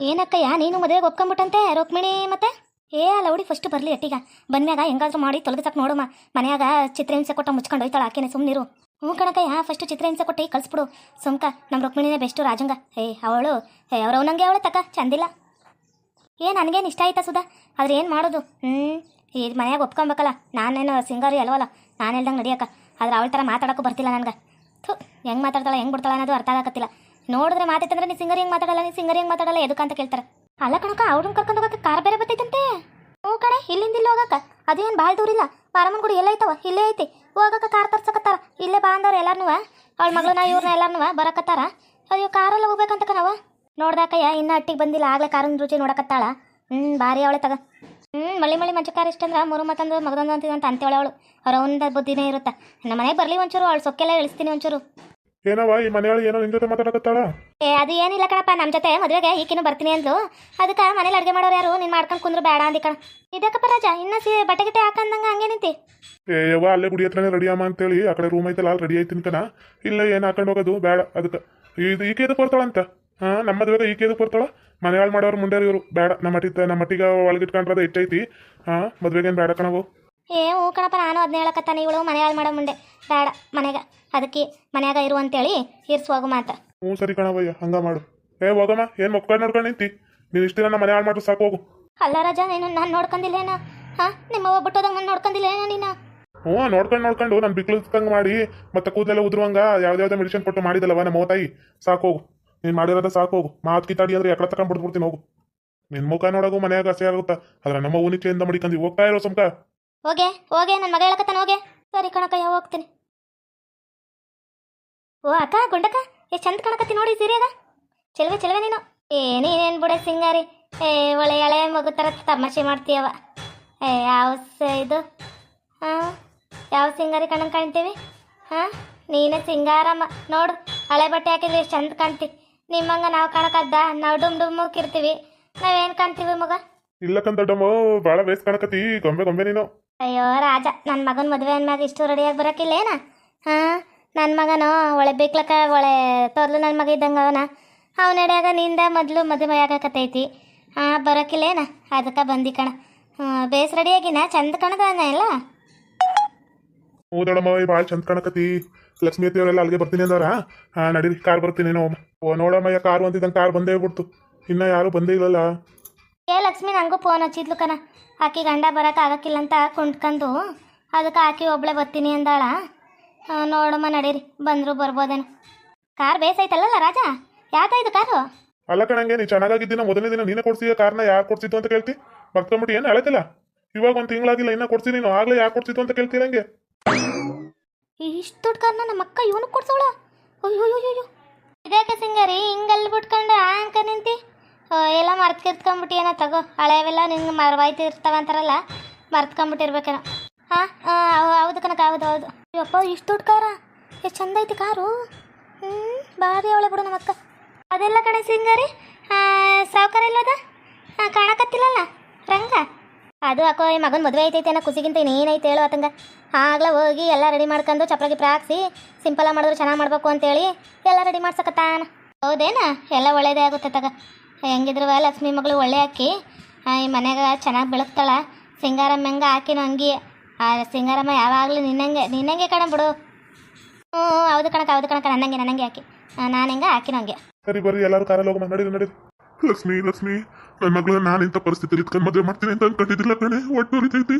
ಏನಕ್ಕಯ್ಯ, ನೀನು ಮದುವೆಗೆ ಒಪ್ಕೊಂಬಿಟ್ಟಂತೆ ರುಕ್ಮಿಣಿ ಮತ್ತೆ? ಏ, ಅಲ್ಲ ಫಸ್ಟ್ ಬರಲಿ ಅಟ್ಟಿಗ. ಬಂದ್ಮ್ಯಾಗ ಹೆಂಗಾದ್ರೂ ಮಾಡಿ ತೊಲಗಿಸಕ್ಕೆ ನೋಡಮ್ಮ ಮನ್ಯಾಗ ಚಿತ್ರಹಿಂಸೆ ಕೊಟ್ಟ ಮುಚ್ಕೊಂಡು ಹೋಯ್ತಾಳ ಆಕೆನೆ ಸುಮ್ಮನಿರು ಹ್ಞೂ ಕಣಕಯ್ಯ ಫಸ್ಟ್ ಚಿತ್ರಹಿಂಸೆ ಕೊಟ್ಟು ಕಳಿಸ್ಬಿಡು. ಸುಮ್ಕ ನಮ್ಮ ರುಕ್ಮಿಣಿನೇ ಬೆಸ್ಟು ರಾಜಂಗ. ಏ ಅವಳು ಏ ಅವ್ರವ್ನಂಗೆ ಅವಳೆ ಅವಳು ತಕ್ಕ ಚಂದಿಲ್ಲ. ಏ, ನನಗೇನು ಇಷ್ಟ ಆಯ್ತಾ ಸುಧಾ? ಆದ್ರೆ ಏನು ಮಾಡೋದು? ಹ್ಞೂ, ಈ ಮನ್ಯಾಗ ಒಪ್ಕೊಬೇಕಲ್ಲ. ನಾನೇನು ಸಿಂಗರು ಅಲ್ವಲ್ಲ? ನಾನು ಹೇಳ್ದಂಗೆ ನಡಿಯಕ್ಕ ಆದ್ರೆ ಅವಳ ಥರ ಮಾತಾಡೋಕ್ಕೂ ಬರ್ತಿಲ್ಲ ನನಗೆ. ಥು, ಹೆಂಗೆ ಮಾತಾಡ್ತಾಳೆ, ಹೆಂಗೆ ಬಿಡ್ತಾಳೆ ಅನ್ನೋದು ಅರ್ಥ ಆಗತ್ತಿಲ್ಲ ನೋಡಿದ್ರೆ ಮಾತಾಡ್ತಂದ್ರೆ ನೀ ಸಿಂಗರ್ ಹೆಂಗೆ ಮಾತಾಡಲ್ಲ, ನೀ ಸಿಂಗರ್ ಹೆಂಗ್ ಮಾತಾಡಲ್ಲ, ಎದಕ್ಕಂತ ಕೇಳ್ತಾರೆ. ಅಲ್ಲ ಕಣಕ ಅವ್ರನ್ನ ಕರ್ಕೊಂಡು ಹೋಗಕ್ಕೆ ಕಾರ್ ಬೇರೆ ಬರ್ತೈತಂತೆ ಹ್ಞೂ ಕಡೆ ಇಲ್ಲಿಂದ ಇಲ್ಲಿ ಹೋಗಕ್ಕ. ಅದೇನು ಭಾಳ ದೂರ ಇಲ್ಲ. ಪಾರಮ್ಮನ ಗುಡಿ ಎಲ್ಲ ಐತವ? ಇಲ್ಲೇ ಐತಿ. ಹೋಗಕ್ಕ ಕಾರ್ ತರ್ಸಕತ್ತಾರ. ಇಲ್ಲೇ ಬಾ ಅಂದವ್ರು ಎಲ್ಲಾರನೂ ಅವಳ ಮಗಳನ್ನ, ಇವ್ರನ್ನ ಎಲ್ಲಾರನೂ ಬರಕತ್ತಾರ? ಅಯ್ಯೋ ಕಾರಲ್ಲಿ ಹೋಗ್ಬೇಕಂತ ಕಣವ ನೋಡ್ದಾಕಯ್ಯ, ಇನ್ನ ಅಟ್ಟಿಗೆ ಬಂದಿಲ್ಲ. ಆಗ್ಲೇ ಕಾರಿನ ರುಚಿ ನೋಡಕತ್ತಾಳ. ಹ್ಞೂ ಭಾರಿ ಅವಳೆ ತಗ. ಹ್ಞೂ ಮಳಿ ಮಳಿ ಮಂಚಕಾರ ಇಷ್ಟಂದ್ರೆ ಮೂರು ಅಂದ್ರ ಮಗದೊಂದು ಅಂತ ಅಂತೇಳೆ ಅವಳು. ಅವ್ರ ಒಂದ ಬುದ್ಧಿನೇ ಇರುತ್ತೆ. ನಮ್ಮ ಮನೆಗೆ ಬರಲಿ ಒಂಚೂರು, ಅವಳು ಸೊಕ್ಕೆಲ್ಲ ಇಳಿಸ್ತೀನಿ ಒಂಚೂರು. ಏನವ ಈ ಮನೆಯೊಳಗೆ ಏನೋ ನಿನ್ ಜೊತೆ ಮಾತಾಡಕತ್ತಾಳ? ಏ ಅದು ಏನಿಲ್ಲ ಕಣಪ್ಪ ನಮ್ಮ ಜೊತೆ ಮದುವೆಗೆ ಈಕಿನೂ ಬರ್ತೀನಿ ಅಂದ್ಲು. ಅದಕ್ಕೆ ಮನೇಲಿ ಅಡುಗೆ ಮಾಡೋರು ಯಾರು? ನೀನು ಮಾಡ್ಕೊಂಡು ಕುಂದ್ರು ಬೇಡ ಅಂದಿ ಕಣ. ಇದಕ್ಕಪ್ಪ ರಾಜ ಇನ್ನ ಸಿ ಬಟ್ಟೆ ಗಿಟ್ಟೆ ಹಾಕಂದಂಗ ಹಂಗೆ ನಿಂತಿ ಏ ಯವ್ವ ಅಲ್ಲೇ ಗುಡಿ ಹತ್ರನೇ ರೆಡಿ ಅಮ್ಮ ಅಂತೇಳಿ ಆ ಕಡೆ ರೂಮ್ ಐತಲ್ಲ ಅಲ್ಲಿ ರೆಡಿ ಆಯ್ತೀನಿ ಕಣ. ಇಲ್ಲ ಏನ್ ಹಾಕೊಂಡು ಹೋಗೋದು? ಬೇಡ ಅದಕ್ಕೆ. ಇದು ಈಕೆ ಎದಕ್ಕೆ ಬರ್ತಾಳಂತ? ಹಾಂ ನಮ್ಮ ಮದುವೆಗೆ ಈಕೆ ಎದಕ್ಕೆ ಬರ್ತಾಳ? ಮಾಡೋರು ಮುಂದೆ ಇವರು. ಬೇಡ ನಮ್ಮ ಮಟ್ಟಿ ನಮ್ಮ ಮಟ್ಟಿಗೆ ಒಳಗಿಟ್ಕೊಂಡ್ರದ ಇಟ್ಟೈತಿ. ಹಾ ಮದುವೆಗೇನು ಬೇಡ ಕಣವು ಏ ಹೂ ಕಣಪ್ಪ ನಾನು ಅದನ್ನ ಹೇಳಕತ್ತಾನೆ. ಇವಳು ಮನೆ ಹಾಳು ಮಾಡೋ ಮುಂದೆ. ಬೇಡ ಮನೆಗ ಅದಕ್ಕೆ ಮನ್ಯಾಗ ಇರು ಅಂತೇಳಿ ಹೋಗು ಮಾತ. ಹ್ಞೂ ಸರಿ ಕಣವಯ್ಯ ಹಂಗ ಮಾಡು. ಏ ಹೋಗಮ್ಮ ಏನು ಮಕ್ಕಳು ನೋಡ್ಕೊಂಡು ನಿಂತಿ? ನೀನು ಇಷ್ಟು ದಿನ ನಮ್ಮ ಮನೆ ಹಾಳು ಮಾಡ್ರು ಸಾಕು ಹೋಗು. ಅಲ್ಲ ರಾಜ ನೀನು ನಾನು ನೋಡ್ಕೊಂಡಿಲ್ಲೇನ ಹಾಂ ನಿಮ್ಮ ಬಿಟ್ಟೋದಾಗ ನಾನು ನೋಡ್ಕೊಂಡಿಲ್ಲೇನ ನೀನು? ಹ್ಞೂ ನೋಡ್ಕೊಂಡು ನೋಡ್ಕೊಂಡು ನಾನು ಬಿಕ್ಲಂಗೆ ಮಾಡಿ ಮತ್ತೆ ಕೂದಲೆಲ್ಲ ಉದ್ರುವಂಗ ಯಾವ್ದಾವ್ದು ಮೆಡಿಸಿನ್ ಕೊಟ್ಟು ಮಾಡಿದಲ್ಲವ ನಮ್ಮ ತಾಯಿ ಸಾಕು ಹೋಗು. ನೀನು ಮಾಡಿರೋದ ಸಾಕು ಹೋಗು. ಮಾತು ಕಿತ್ತಾಡಿ ಅಂದ್ರೆ ಎಕಡೆ ತಗೊಂಡು ಬಿಡ್ಬಿಡ್ತೀನಿ ಹೋಗು. ನಿನ್ನ ಮುಖ ನೋಡೋಗು ಮನೆಯಾಗ ಹಸಿ ಆಗುತ್ತಾ? ಅದ್ರ ನಮ್ಮ ಊನಿಕೆಯಿಂದ ಮಡಿಕಂದು ಹೋಗ್ತಾ ಇರೋ ಸುಮ್ಕ. ಹೋಗೆ ಹೋಗೆ ನನ್ನ ಮಗ ಹೇಳಕತ್ತಾನ ಹೋಗೆ. ಸರಿ ಕಣಕಯ್ಯ ಹೋಗ್ತೀನಿ? ಓ, ಅಕ್ಕ, ಗುಂಡಕ್ಕ, ಎಷ್ಟು ಚಂದ ಕಣಕತ್ತಿ ನೋಡಿ ಸೀರೆಗ. ಚೆಲುವೆ ಚೆಲುವೆ ನೀನು. ಏ ಬಿಡೆ ಸಿಂಗಾರಿ? ಏ ಒಳೆ ಎಳೆ ಮಗು ಥರ ತಮಾಷೆ ಮಾಡ್ತೀಯವ ಏ, ಯಾವ ಇದು? ಹಾಂ, ಯಾವ ಸಿಂಗಾರಿ ಕಣ್ಣಂಗೆ ಕಾಣ್ತೀವಿ? ಹಾಂ, ನೀನೇ ಸಿಂಗಾರಮ್ಮ. ನೋಡು, ಹಳೆ ಬಟ್ಟೆ ಹಾಕಿದ್ರೆ ಎಷ್ಟು ಚಂದ ಕಾಣ್ತಿ. ನಿಮ್ಮಂಗ ನಾವು ಕಾಣಕದ್ದ, ನಾವು ಡುಮ್ ಡುಮ್ ಡುಮ್ಮಕ್ಕಿರ್ತೀವಿ ನಾವೇನು ಕಾಣ್ತೀವಿ ಮಗ? ಇಲ್ಲ ಕಂದಡಮ್ಮ ಭಾಳ ಬೇಸ್ ಕಾಣಕತ್ತಿ, ಗೊಂಬೆ ಗೊಂಬೆ ನೀನು. ಅಯ್ಯೋ ರಾಜ ನನ್ನ ಮಗನ ಮದುವೆ ಅಂದ್ಮ್ಯಾಗ ಇಷ್ಟು ರೆಡಿಯಾಗಿ ಬರೋಕ್ಕಿಲ್ಲೇನ ಹಾಂ ನನ್ನ ಮಗನು ಒಳೆ ಬೇಕ್ಲಕ್ಕ ಒಳೆ ತೋರ್ಲು ನನ್ನ ಮಗ ಇದ್ದಂಗೆ ಅವನ. ಅವನ ನಡೆಯಾಗ ನಿಂದ ಮೊದಲು ಮದುವೆ ಆಗಕತ್ತೈತಿ ಹಾಂ ಬರೋಕ್ಕಿಲ್ಲೇನ ಅದಕ್ಕೆ ಬಂದಿ ಕಣ. ಬೇಸ್ ರೆಡಿಯಾಗಿನ ಚಂದ ಕಣದನ ಎಲ್ಲ? ಓದೋಣಮ್ಮ ಈ ಭಾಳ ಚಂದ ಕಾಣಕತ್ತಿ. ಲಕ್ಷ್ಮೀ ಅತ್ತಿಯವರೆಲ್ಲ ಅಲ್ಲಿಗೆ ಬರ್ತೀನಿ ಅಂದವ್ರ ಹಾಂ, ನಡೀರಿ, ಕಾರ್ ಬರ್ತೀನಿ ಓ ನೋಡಮ್ಮಯ್ಯ ಕಾರು ಅಂತಿದ್ದಂಗೆ ಕಾರ್ ಬಂದೇ ಬಿಡ್ತು. ಇನ್ನೂ ಯಾರು ಬಂದೇ ಇಲ್ಲಲ್ಲ. ಏ ಲಕ್ಷ್ಮಿ ನನಗೂ ಫೋನ್ ಹಚ್ಚಿದ್ಲು ಕಣ. ಆಕಿ ಗಂಡ ಬರೋಕೆ ಆಗಕ್ಕಿಲ್ಲ ಅಂತ ಕುಂಟ್ಕೊಂಡು ಅದಕ್ಕೆ ಆಕಿ ಒಬ್ಳೆ ಬರ್ತೀನಿ ಅಂದಾಳ. ಆ, ನೋಡಮ್ಮ ನಡೀರಿ. ಬಂದರು ಬರ್ಬೋದೇನು. ಕಾರ್ ಬೇಸೈತಲ್ಲ ರಾಜ? ಯಾವ್ದಾಯ್ತು ಕಾರು? ಅಲ್ಲ ಕಣಂಗೆ ನೀ ಚೆನ್ನಾಗಾಗಿದ್ದೀನ ಮೊದಲನೇ ದಿನ ನೀನೇ ಕೊಡ್ಸಿದ ಕಾರ್ನ? ಯಾರು ಕೊಡ್ಸಿದ್ದು ಅಂತ ಕೇಳ್ತಿ? ಮರ್ಕೊಂಬಿಟ್ಟು ಏನು ಅಳತಿಲ್ಲ? ಇವಾಗ ಒಂದು ತಿಂಗಳಾಗಿಲ್ಲ ಇನ್ನೂ ಕೊಡ್ಸಿ ನೀನು. ಆಗಲೇ ಯಾರು ಕೊಡ್ಸಿದ್ದು ಅಂತ ಕೇಳ್ತೀರ ಹಂಗೆ? ಇಷ್ಟು ದುಡ್ಡು ಕಾರ್ನ ನಮ್ಮ ಅಕ್ಕ ಇವನು ಕೊಡ್ಸೋಳ? ಅಯ್ಯೋ ಅಯ್ಯೋ ಇದ್ಯಾಕೆ ಸಿಂಗರಿ ಹಿಂಗಲ್ಲಿ ಬಿಟ್ಕೊಂಡು ಅಂಕ ನಿಂತಿ? ಎಲ್ಲ ಮರ್ತ್ಕಿರ್ತ್ಕೊಂಬಿಟ್ಟು ಏನೋ ತಗೋ. ಹಳೆವೆಲ್ಲ ನಿಂಗೆ ಮರವಾಯ್ತು ಇರ್ತಾವ ಅಂತಾರಲ್ಲ ಹಾಂ ಹೌದು ಕನಕ, ಹೌದು ಹೌದು. ಅಯ್ಯಪ್ಪ ಇಷ್ಟು ದುಡ್ಡು ಕಾರ? ಎಷ್ಟು ಚಂದ ಐತಿ ಕಾರು? ಹ್ಞೂ ಭಾರಿ ಅವಳೆ ಬಿಡು ನಮ್ಮ ಅಕ್ಕ ಅದೆಲ್ಲ ಕಣೆ ಸಿಂಗಾರಿ? ಸಾವುಕಾರ ಇಲ್ಲದ ಹಾಂ ಕಾಣಕತ್ತಿಲ್ಲಲ್ಲ, ರಂಗ? ಅದು ಅಕ್ಕೋ ಈ ಮಗನ ಮದುವೆ ಐತೈತೆ ಅನ್ನೋ ಖುಷಿಗಿಂತ ಇನ್ನೇನೈತೆ ಹೇಳು ಆತಂಗ. ಆಗ್ಲೇ ಹೋಗಿ ಎಲ್ಲ ರೆಡಿ ಮಾಡ್ಕೊಂಡು ಚಪ್ರ ಗಿಪ್ರ ಹಾಕ್ಸಿ ಸಿಂಪಲಾಗಿ ಮಾಡಿದ್ರೆ ಚೆನ್ನಾಗಿ ಮಾಡಬೇಕು ಅಂತೇಳಿ ಎಲ್ಲ ರೆಡಿ ಮಾಡ್ಸಕತ್ತಾನ. ಹೌದೇನಾ? ಎಲ್ಲ ಒಳ್ಳೇದೇ ಆಗುತ್ತೆ ತಗ. ಹೆಂಗಿದ್ರು ಲಕ್ಷ್ಮಿ ಮಗಳು ಒಳ್ಳೆ ಆಕಿ ಈ ಮನ್ಯಾಗ ಚೆನ್ನಾಗಿ ಬೆಳಗ್ತಾಳೆ ಸಿಂಗಾರಮ್ಮ ಹೆಂಗೆ ಹಾಕಿನೋ ಹಂಗೆ. ಆ ಸಿಂಗಾರಮ್ಮ ಯಾವಾಗಲೂ ನಿನ್ನಂಗೆ ನಿನ್ನಂಗೆ ಕಣ ಬಿಡು. ಹ್ಞೂ ಹೌದು ಕಣಕ ಹೌದು ಕಣಕ ನನ್ನಂಗೆ ನನ್ನಂಗೆ ಹಾಕಿ ನಾನು ಹೆಂಗೆ ಹಾಕಿನೋ ಹಂಗೆ. ಸರಿ ಬರ್ರಿ ಎಲ್ಲರೂ ಕಾರಲ್ಲಿ ಹೋಗಿ ನಡೀರಿ ನಡೀರಿ ಲಕ್ಷ್ಮಿ ಲಕ್ಷ್ಮಿ ನನ್ನ ಮಗಳು ನಾನು ಇಂಥ ಪರಿಸ್ಥಿತಿ ಇಟ್ಕೊಂಡು ಮದುವೆ ಮಾಡ್ತೀನಿ ಅಂತ ಅನ್ಕೊಂಡಿದ್ದಿಲ್ಲ ಕಣೆ ಒಟ್ಟು ಉರಿತೈತಿ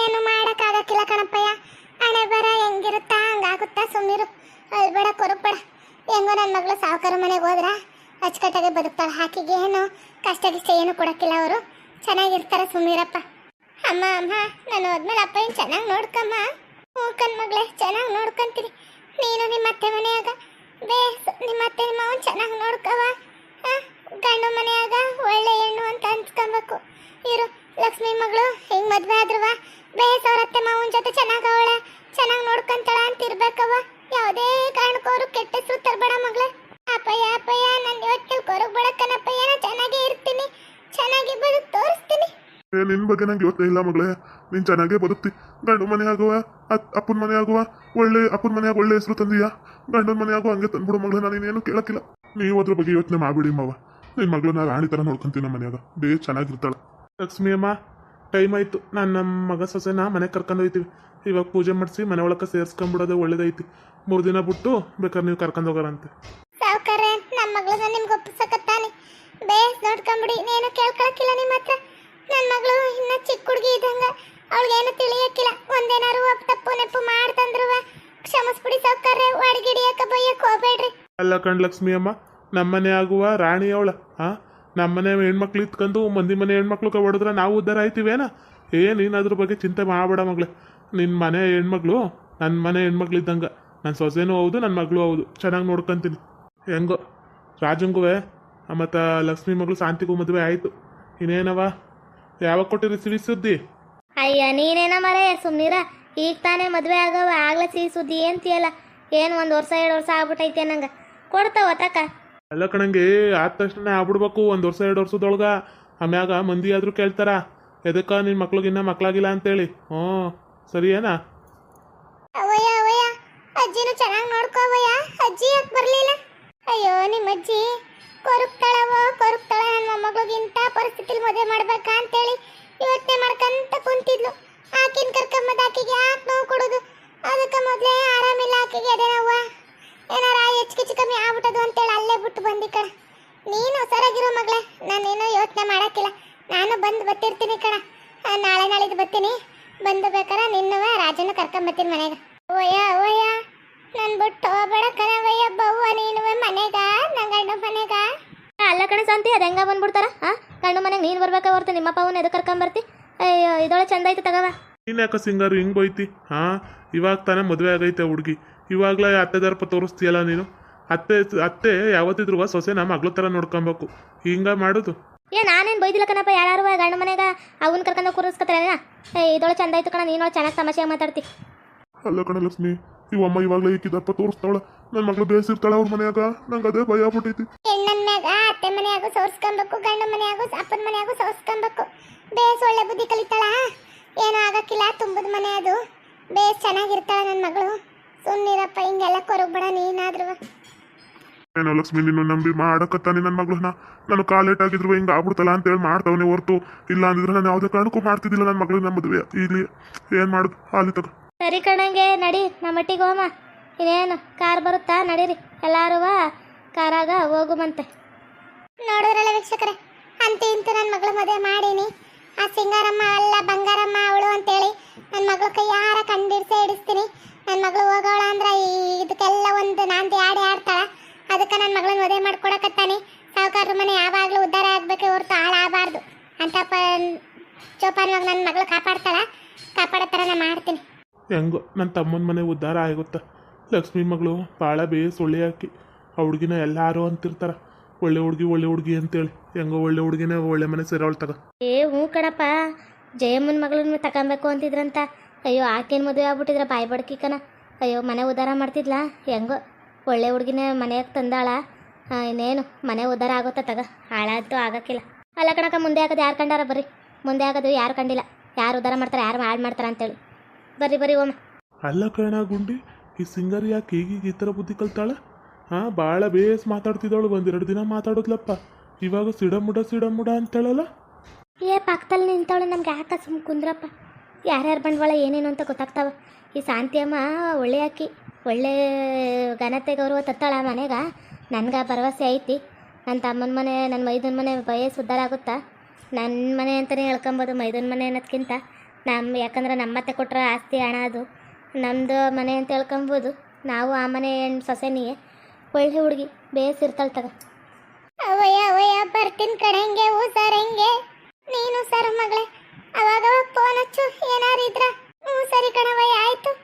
ಏನು ಮಾಡೋಕ್ಕಾಗಕ್ಕಿಲ್ಲ ಕಣಪ್ಪಯ್ಯ. ಹಣೆ ಬರ ಹೆಂಗಿರುತ್ತಾ ಹಂಗಾಗುತ್ತಾ ಸುಮ್ಮನಿರು ಅಲ್ಬೇಡ ಕೊರಬೇಡ ಹೆಂಗೋ ನನ್ನ ಮಗಳು ಸಾವುಕಾರ ಮನೆಗೆ ಹೋದ್ರ? ಅಚ್ಚುಕಟ್ಟಾಗೆ ಬದುಕ್ತಾಳೆ. ಹಾಕಿಗೆ ಏನು ಕಷ್ಟ ಗಿಷ್ಟ ಏನು ಕೊಡಕ್ಕಿಲ್ಲ ಅವರು. ಚೆನ್ನಾಗಿರ್ತಾರೆ ಸುಮೀರಪ್ಪ. ಅಮ್ಮ ಅಮ್ಮ ನಾನು ಹೋದ್ಮೇಲೆ ಅಪ್ಪ ಏನು ಚೆನ್ನಾಗಿ ನೋಡ್ಕಮ್ಮ. ಹ್ಞೂ ಮಗಳೇ ಚೆನ್ನಾಗಿ ನೋಡ್ಕೊಂತೀನಿ. ನೀನು ನಿಮ್ಮ ಅತ್ತೆ ಮನೆಯಾಗ. ಬೇ ನಿಮ್ಮ ಅತ್ತೆ ನಿಮ್ಮ ಅವನು ಚೆನ್ನಾಗಿ ನೋಡ್ಕವ ಆ, ಗಂಡು ಮನೆಯಾಗ ಏ ನಿನ್ನ ಬಗ್ಗೆ ನಂಗೆ ಯೋಚನೆ ಇಲ್ಲ ಮಗಳೇ. ನೀನು ಚೆನ್ನಾಗೇ ಬದುಕ್ತಿ. ಗಂಡು ಮನೆ ಆಗುವ ಅಪ್ಪನ ಮನೆ ಆಗುವ, ಒಳ್ಳೆ ಅಪ್ಪನ ಮನೆಯಾಗ ಒಳ್ಳೆ ಹೆಸರು ತಂದೀಯಾ? ಗಂಡನ ಮನೆ ಆಗುವ ಹಂಗೆ ತಂದ್ಬಿಡು ಮಗಳೇ, ನಾನು ಇನ್ನೇನು ಕೇಳಕ್ಕಿಲ್ಲ. ನೀವು ಅದ್ರ ಬಗ್ಗೆ ಯೋಚನೆ ಮಾಡ್ಬಿಡಿ ಮಾವ. ನಿನ್ನ ಮಗಳನ್ನ ರಾಣಿ ಥರ ನೋಡ್ಕೊಂತೀನಿ ನಮ್ಮ ಮನ್ಯಾಗ. ಬೇ, ಚೆನ್ನಾಗಿರ್ತಾಳೆ. ಲಕ್ಷ್ಮಿ ಅಮ್ಮ ಟೈಮ್ ಆಯಿತು. ನಾನು ನಮ್ಮ ಮಗ ಸೊಸೆನ ಮನೆಗೆ ಕರ್ಕೊಂಡು ಹೋಗ್ತೀವಿ ಇವಾಗ ಪೂಜೆ ಮಾಡಿಸಿ ಮನೆ ಒಳಗೆ ಸೇರಿಸ್ಕೊಂಡ್ಬಿಡೋದು ಒಳ್ಳೇದೈತಿ ಮೂರು ದಿನ ಬಿಟ್ಟು ಬೇಕಾದ್ರೆ ನೀವು ಕರ್ಕೊಂಡು ಹೋಗೋರಂತೆ. ಸಾವುಕಾರ ನಮ್ಮ ಮಗಳನ್ನ ನಿಮ್ಗೆ ಒಪ್ಪಿಸಕತ್ತಾನೆ. ಬೇಸ್ ನೋಡ್ಕೊಂಬಿಡಿ. ನೀನು ಕೇಳ್ಕೊಳಕ್ಕಿಲ್ಲ ನಿಮ್ಮ ಹತ್ರ ನನ್ನ ಮಗಳು ಇನ್ನ ಚಿಕ್ಕ ಹುಡುಗಿ ಇದ್ದಂಗ ಅವಳಿಗೇನು ತಿಳಿಯಕ್ಕಿಲ್ಲ. ಒಂದೇನಾರು ತಪ್ಪು ನೆಪ್ಪು ಮಾಡ್ತಂದ್ರು ಕ್ಷಮಿಸ್ಬಿಡಿ ಸಾವುಕಾರ್ರೆ ಒಡಗಿಡಿಯಕ್ಕ ಬಯ್ಯ ಹೋಗ್ಬೇಡ್ರಿ. ಅಲ್ಲ ಕಣ್ ಲಕ್ಷ್ಮಿ ಅಮ್ಮ, ನಮ್ಮನೆ ಆಗುವ ರಾಣಿ ಅವಳ ಹಾ ನಮ್ಮನೆ ಹೆಣ್ಮಕ್ಳು ಇತ್ಕೊಂಡು ಮಂದಿ ಮನೆ ಹೆಣ್ಮಕ್ಳು ಹೊಡೆದ್ರೆ ನಾವು ಉದ್ದಾರ ಆಯ್ತೀವೇನ? ಏ ನೀನು ಅದ್ರ ಬಗ್ಗೆ ಚಿಂತೆ ಮಾಡಬೇಡ ಮಗಳು. ನಿನ್ನ ಮನೆ ಹೆಣ್ಮಕ್ಳು ನನ್ನ ಮನೆ ಹೆಣ್ಮಕ್ಳು ಇದ್ದಂಗೆ. ನನ್ನ ಸೊಸೆನೂ ಹೌದು ನನ್ನ ಮಗಳು ಹೌದು. ಚೆನ್ನಾಗಿ ನೋಡ್ಕೊಂತೀನಿ. ಹೆಂಗೋ, ರಾಜಂಗುವೆ, ಮತ್ತು ಲಕ್ಷ್ಮಿ ಮಗಳು ಶಾಂತಿಗೂ ಮದುವೆ ಆಯಿತು. ಇನ್ನೇನವ ಯಾವಾಗ ಕೊಟ್ಟಿರಿ ಸಿವಿ ಸುದ್ದಿ? ಅಯ್ಯ ನೀನೇನ ಮರೆ? ಸುಮ್ನಿರ. ಈಗ ತಾನೇ ಮದುವೆ ಆಗವ ಆಗ್ಲೇ ಸಿಹಿ ಸುದ್ದಿ ಏನ್ತಿಯಲ್ಲ? ಏನು ಒಂದು ವರ್ಷ ಎರಡು ವರ್ಷ ಆಗ್ಬಿಟ್ಟೈತೆ ನಂಗೆ. ಕೊಡ್ತಾವ ತಕ? ಅಲ್ಲ ಕಣಂಗಿ ಆದ ತಕ್ಷಣ ಆಗ್ಬಿಡ್ಬೇಕು ಒಂದು ವರ್ಷ ಎರಡು ವರ್ಷದೊಳಗ. ಆಮ್ಯಾಗ ಮಂದಿ ಆದರೂ ಕೇಳ್ತಾರ ಎದಕ್ಕ ನಿನ್ನ ಮಕ್ಳಿಗಿನ್ನ ಮಕ್ಳಾಗಿಲ್ಲ ಅಂತೇಳಿ? ಹ್ಞೂ ಸರಿ ಏನಾ? ಅವಯ್ಯ ಅವಯ್ಯ ಅಜ್ಜಿನೂ ಚೆನ್ನಾಗಿ ನೋಡ್ಕೋವಯ್ಯ ಅಜ್ಜಿ ಯಾಕೆ ಬರಲಿಲ್ಲ? ಅಯ್ಯೋ ನಿಮ್ಮ ಅಜ್ಜಿ ಕೊರುಕ್ತಾಳವ ಕೊರುಕ್ತಾಳ ನನ್ನ ಇಂಥ ಪರಿಸ್ಥಿತಿಲಿ ಮದುವೆ ಮಾಡ್ಬೇಕಾ ಅಂತೇಳಿ ಯೋಚನೆ ಮಾಡ್ಕಂತ ಕುಂತಿದ್ಲು ಆಕಿನ ಕರ್ಕೊಂಬಂದು ಆಕಿಗೆ ಯಾಕೆ ನೋವು ಕೊಡೋದು ಅದಕ್ಕೆ ಮೊದಲೇ ಆರಾಮಿಲ್ಲ ಆಕಿಗೆ ಅದೇ ನೋವ ಏನಾರ ಹೆಚ್ಚು ಕಿಚ್ಚು ಕಮ್ಮಿ ಆಗ್ಬಿಟ್ಟದು ಅಂತೇಳಿ ಅಲ್ಲೇ ಬಿಟ್ಟು ಬಂದಿ ಕಣ ನೀನು ಸರಾಗಿರೋ ಮಗಳೇ ನಾನೇನು ಯೋಚನೆ ಮಾಡಕ್ಕಿಲ್ಲ ನಾನು ಬಂದು ಬರ್ತಿರ್ತೀನಿ ಕಣ ನಾಳೆ ನಾಳಿದ್ದು ಬರ್ತೀನಿ. ಬಂದು ಬೇಕಾರ ನಿನ್ನವ ರಾಜನ ಕರ್ಕೊಂಬರ್ತೀನಿ ಮನೆಗೆ. ಓಯ್ಯ ಓಯ್ಯ ನನ್ ಬಿಟ್ಟು ಹೋಗ್ಬೇಡ ಕಣವಯ್ಯ ಬವ್ವ ನೀನುವೆ ಮನೆಗ? ನಂಗಣ್ಣ ಗಂಡ ಮನೆಗ? ಅಲ್ಲ ಕಣ ಸಂತಿ ಅದ ಹೆಂಗ ಬಂದ್ಬಿಡ್ತಾರ? ಹಾ ಗಂಡು ಮನೆಗೆ ನೀನು ಬರ್ಬೇಕ ಹೊರ್ತು ನಿಮ್ಮ ಅಪ್ಪವನ್ನ ಎದಕ್ಕೆ ಕರ್ಕೊಂಬರ್ತಿ ಅಯ್ಯೋ ಇದೊಳ ಚಂದ ಐತೆ ತಗವ ನೀನ್ ಯಾಕ ಸಿಂಗಾರು ಹಿಂಗ್ ಬೈತಿ? ಹಾ? ಇವಾಗ ತಾನೇ ಮದುವೆ ಆಗೈತೆ ಹುಡುಗಿ. ಇವಾಗ್ಲ ಅತ್ತೆ ದರ್ಪ ತೋರಿಸ್ತೀಯಲ್ಲ ನೀನು? ಅತ್ತೆ ಅತ್ತೆ ಯಾವತ್ತಿದ್ರು ಸೊಸೆ ನಮ್ಮ ಮಗ್ಳ ಥರ ನೋಡ್ಕೊಬೇಕು. ಹಿಂಗ ಮಾಡೋದು. ಏ ನಾನೇನು ಬೈದಿಲ್ಲ ಕಣಪ್ಪ ಯಾರು ಗಂಡ ಮನೆಗ ಅವನ್ನ ಕರ್ಕೊಂಡು ಕೂರಿಸ್ಕೊತಾರೇನ ಏ ಇದೊಳ ಚಂದ ಆಯ್ತು ಕಣ ನೀನೊಳ ಚೆನ್ನಾಗಿ ತಮಾಷೆಯಾಗಿ ಮಾತಾಡ್ತಿ. ಅಲ್ಲ ಕಣ ಲಕ್ಷ್ಮಿ ಇವಮ್ಮ ಇವಾಗಲೇ ಈಕಿ ದರ್ಪ ತೋರಿಸ್ತಾಳ ನನ್ನ ಮಗಳು ಬೇಸಿರ್ತಾಳ ಅವ್ರ ಮನೆಯಾಗ ನಂಗೆ ಅದೇ ಭಯ ಆಗ್ಬಿಟ್ಟೈತಿ ಹೆಣ್ಣನ್ ಮ್ಯಾಗ ಅತ್ತೆ ಮನೆಯಾಗೂ ಸೋರ್ಸ್ಕೊಬೇಕು ಗಂಡ ಮನೆಯಾಗೂ ಅಪ್ಪನ ಮನೆಯಾಗೂ ಸೋರ್ಸ್ಕೊಬೇಕು ಬೇಸ್ ಒಳ್ಳೆ ಬುದ್ಧಿ ಕಲಿತಾಳ. ಏನೂ ಆಗಕ್ಕಿಲ್ಲ ತುಂಬದ ಮನೆ ಅದು. ಬೇಸ್ ಚೆನ್ನಾಗಿರ್ತಾಳ ನನ್ನ ಮಗಳು. ಸುಮ್ಮನಿರಪ್ಪ ಹಿಂಗೆಲ್ಲ ಕೊರಗ್ಬೇಡ ನೀನಾದ್ರೂ. ಏನೋ ಲಕ್ಷ್ಮಿ ನೀನು ನಂಬಿ ಮಾಡಕತ್ತಾನೆ ನನ್ನ ಮಗಳನ್ನ. ನಾನು ಕಾಲೇಟ್ ಆಗಿದ್ರು ಹಿಂಗೆ ಆಗ್ಬಿಡ್ತಲ್ಲ ಅಂತೇಳಿ ಮಾಡ್ತಾವನೆ ಹೊರ್ತು. ಇಲ್ಲ ಅಂದಿದ್ರೆ ನಾನು ಯಾವುದೇ ಕಾರಣಕ್ಕೂ ಮಾಡ್ತಿದ್ದಿಲ್ಲ ನನ್ನ ನಮ್ಮ ಮದುವೆ. ಇಲ್ಲಿ ಏನು ಮಾಡುದು? ಅಲ್ಲಿ ತಗ. ಸರಿ ಕಣಂಗೆ ನಡಿ ನಮ್ಮ ಮಟ್ಟಿಗೆ ಹೋಮ. ಇನ್ನೇನು ಕಾರ್ ಬರುತ್ತಾ? ನಡೀರಿ. ಎಲ್ಲಾರು ಕಾರಾಗ ಹೋಗುಮಂತೆ ನೋಡಿದ್ರಲ್ಲ ವೀಕ್ಷಕರೇ ಅಂತ ಇಂತ ನನ್ನ ಮಗಳ ಮದುವೆ ಮಾಡೀನಿ. ಆ ಸಿಂಗಾರಮ್ಮ ಅಲ್ಲ ಬಂಗಾರಮ್ಮ ಅವಳು ಅಂತೇಳಿ ನನ್ನ ಮಗಳ ಕೈ ಯಾರ ಕಂಡಿಡ್ಸೇ ಹಿಡಿಸ್ತೀನಿ. ನನ್ನ ಮಗಳು ಹೋಗೋಳ ಅಂದ್ರೆ ಈ ಇದಕ್ಕೆಲ್ಲ ಒಂದು ನಾಂದಿ ಆಡಿ ಆಡ್ತಾಳ. ಅದಕ್ಕೆ ನನ್ನ ಮಗಳನ್ನ ಮದುವೆ ಮಾಡ್ಕೊಡಕತ್ತಾನೆ. ಸಾವುಕಾರ ಮನೆ ಯಾವಾಗಲೂ ಉದ್ಧಾರ ಆಗಬೇಕು ಹೊರತು ಹಾಳಾಗಬಾರ್ದು. ಅಂತ ಪ ಜೋಪಾನವಾಗಿ ನನ್ನ ಮಗಳು ಕಾಪಾಡ್ತಾಳ? ಕಾಪಾಡೋ ಥರ ನಾನು ಮಾಡ್ತೀನಿ. ಹೆಂಗೋ ನನ್ನ ತಮ್ಮನ ಮನೆ ಉದ್ಧಾರ ಆಗುತ್ತ. ಲಕ್ಷ್ಮಿ ಮಗಳು ಭಾಳ ಬೇ ಸೊಳ್ಳೆ ಹಾಕಿ ಆ ಹುಡುಗಿನ ಎಲ್ಲಾರು ಅಂತಿರ್ತಾರ. ಒಳ್ಳೆ ಹುಡುಗಿ ಒಳ್ಳೆ ಹುಡುಗಿ ಅಂತೇಳಿ. ಹೆಂಗೋ ಒಳ್ಳೆ ಹುಡುಗಿನ ಒಳ್ಳೆ ಮನೆ ಸೇರೋಳ್ ತಗ. ಏ ಹ್ಞೂ ಕಣಪ್ಪ. ಜಯಮ್ಮನ ಮಗಳನ್ನ ತಗೊಬೇಕು ಅಂತಿದ್ರಂತ. ಅಯ್ಯೋ ಆಕೇನು ಮದುವೆ ಆಗ್ಬಿಟ್ಟಿದ್ರ ಬಾಯಿ ಬಡ್ಕಿಕನ ಅಯ್ಯೋ ಮನೆ ಉದ್ಧಾರ ಮಾಡ್ತಿದ್ಲಾ? ಹೆಂಗೋ. ಒಳ್ಳೆ ಹುಡುಗಿನ ಮನೆಯಾಗ ತಂದಾಳ. ಇನ್ನೇನು ಮನೆ ಉದ್ದಾರ ಆಗುತ್ತ ತಗ. ಹಾಳಾದ್ದು ಆಗಕ್ಕಿಲ್ಲ. ಅಲ್ಲ ಕಣಕ ಮುಂದೆ ಆಗೋದು ಯಾರು ಕಂಡಾರ ಬರ್ರಿ. ಮುಂದೆ ಆಗೋದು ಯಾರು ಕಂಡಿಲ್ಲ. ಯಾರು ಉದ್ದಾರ ಮಾಡ್ತಾರೆ ಯಾರು ಹಾಳು ಮಾಡ್ತಾರೆ ಅಂತೇಳಿ. ಬರ್ರಿ ಬರ್ರಿ ಓಮ. ಅಲ್ಲ ಕಣ ಗುಂಡಿ ಈ ಸಿಂಗರ್ ಯಾಕೆ ಈಗೀಗ ಈ ಥರ ಬುದ್ಧಿ ಕಲ್ತಾಳ? ಹಾಂ ಭಾಳ ಬೇಸ್ ಮಾತಾಡ್ತಿದ್ದವಳು ಒಂದೆರಡು ದಿನ ಮಾತಾಡೋದ್ಲಪ್ಪ. ಇವಾಗ ಸಿಡಮುಡ ಸಿಡಮುಡ ಅಂತೇಳಲ್ಲ? ಏ ಪಕ್ಕದಲ್ಲಿ ನಿಂತವಳು ನಮ್ಗೆ ಯಾಕ ಸುಮ್ಮ ಕುಂದ್ರಪ್ಪ? ಯಾರ್ಯಾರು ಬಂಡವಾಳ ಏನೇನು ಅಂತ ಗೊತ್ತಾಗ್ತಾವ. ಈ ಶಾಂತಿಯಮ್ಮ ಒಳ್ಳೆ ಆಕಿ ಒಳ್ಳೆ ಘನತೆ ಗೌರವ ತತ್ತಾಳ ಮನೆಗ ನನ್ಗೆ ಭರವಸೆ ಐತಿ. ನನ್ನ ತಮ್ಮನ ಮನೆ ನನ್ನ ಮೈದನ ಮನೆ ವಯಸ್ಸು ಉದ್ಧಾರ ಆಗುತ್ತಾ? ನನ್ನ ಮನೆ ಅಂತಲೇ ಹೇಳ್ಕೊಬೋದು ಮೈದನ ಮನೆ ಅನ್ನೋದಕ್ಕಿಂತ ನಮ್ಮ ಯಾಕಂದ್ರೆ ನಮ್ಮತ್ತೆ ಕೊಟ್ಟರೆ ಆಸ್ತಿ, ಹಣ ಅದು. ನಮ್ಮದು ಮನೆ ಅಂತ ಹೇಳ್ಕೊಬೋದು. ನಾವು ಆ ಮನೆ ಸೊಸೆ ಸೊಸೆನಿಗೆ ಒಳ್ಳೆ ಹುಡುಗಿ ಬೇಸಿರ್ತಾಳೆ ತಗ. ಅವಯ್ಯ ಅವಯ್ಯ, ಬರ್ತೀನಿ ನೀನು ಸರ್ ಮಗಳೇ, ಅವಾಗ ಫೋನ್ ಹಚ್ಚು, ಏನಾರು ಇದ್ರ? ಹ್ಞೂ ಸರಿ ಕಣವಯ್ಯ ಆಯ್ತು.